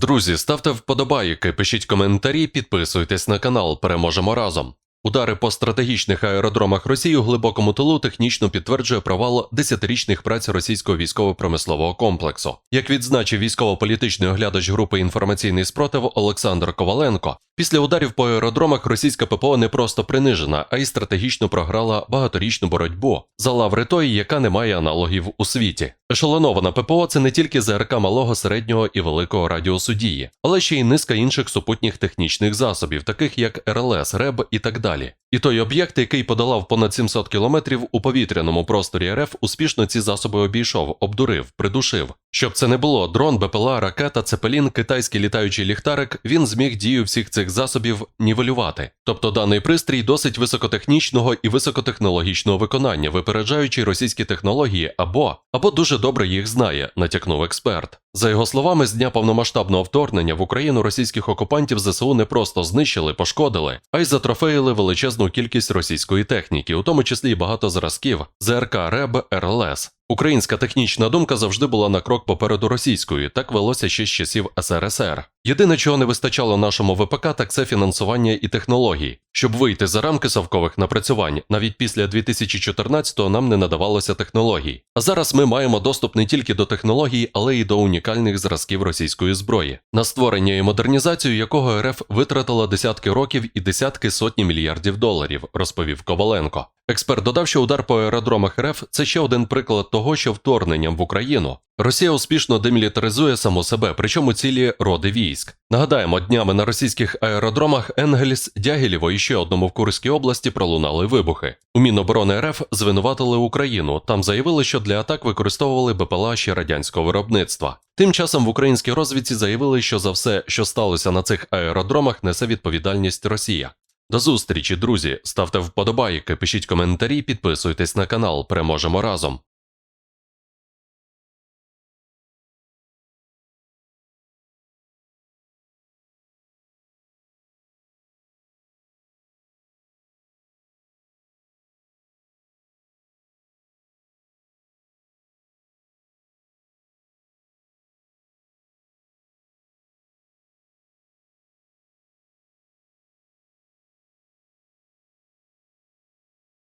Друзі, ставте вподобайки, пишіть коментарі, підписуйтесь на канал. Переможемо разом. Удари по стратегічних аеродромах Росії у глибокому тилу технічно підтверджує провал десятирічних праць російського військово-промислового комплексу. Як відзначив військово-політичний оглядач групи інформаційний спротив Олександр Коваленко, після ударів по аеродромах російська ППО не просто принижена, а й стратегічно програла багаторічну боротьбу за лаври тої, яка не має аналогів у світі. Ешелонована ППО це не тільки ЗРК малого, середнього і великого радіусу дії, але ще й низка інших супутніх технічних засобів, таких як РЛС, РЕБ і так далі. І той об'єкт, який подолав понад 700 кілометрів у повітряному просторі РФ, успішно ці засоби обійшов, обдурив, придушив. Щоб це не було дрон, БПЛА, ракета, цепелін, китайський літаючий ліхтарик, він зміг дію всіх цих засобів нівелювати. Тобто даний пристрій досить високотехнічного і високотехнологічного виконання, випереджаючи російські технології або або дуже добре їх знає, натякнув експерт. За його словами, з дня повномасштабного вторгнення в Україну російських окупантів ЗСУ не просто знищили, пошкодили, а й затрофеїли величезну кількість російської техніки, у тому числі й багато зразків ЗРК РЕБ РЛС. Українська технічна думка завжди була на крок попереду російської, так велося ще з часів СРСР. Єдине, чого не вистачало нашому ВПК, так це фінансування і технологій. Щоб вийти за рамки совкових напрацювань, навіть після 2014-го нам не надавалося технологій. А зараз ми маємо доступ не тільки до технологій, але й до унікальних зразків російської зброї, на створення і модернізацію якого РФ витратила десятки років і десятки сотні мільярдів доларів, розповів Коваленко. Експерт додав, що удар по аеродромах РФ це ще один приклад того, що вторгненням в Україну Росія успішно демілітаризує саму себе, причому цілі роди військ. Нагадаємо, днями на російських аеродромах Енгельс, Дягілєво і ще одному в Курській області пролунали вибухи. У Міноборони РФ звинуватили Україну. Там заявили, що для атак використовували БПЛА ще радянського виробництва. Тим часом в українській розвідці заявили, що за все, що сталося на цих аеродромах, несе відповідальність Росія. До зустрічі, друзі. Ставте вподобайки, пишіть коментарі, підписуйтесь на канал. Переможемо разом.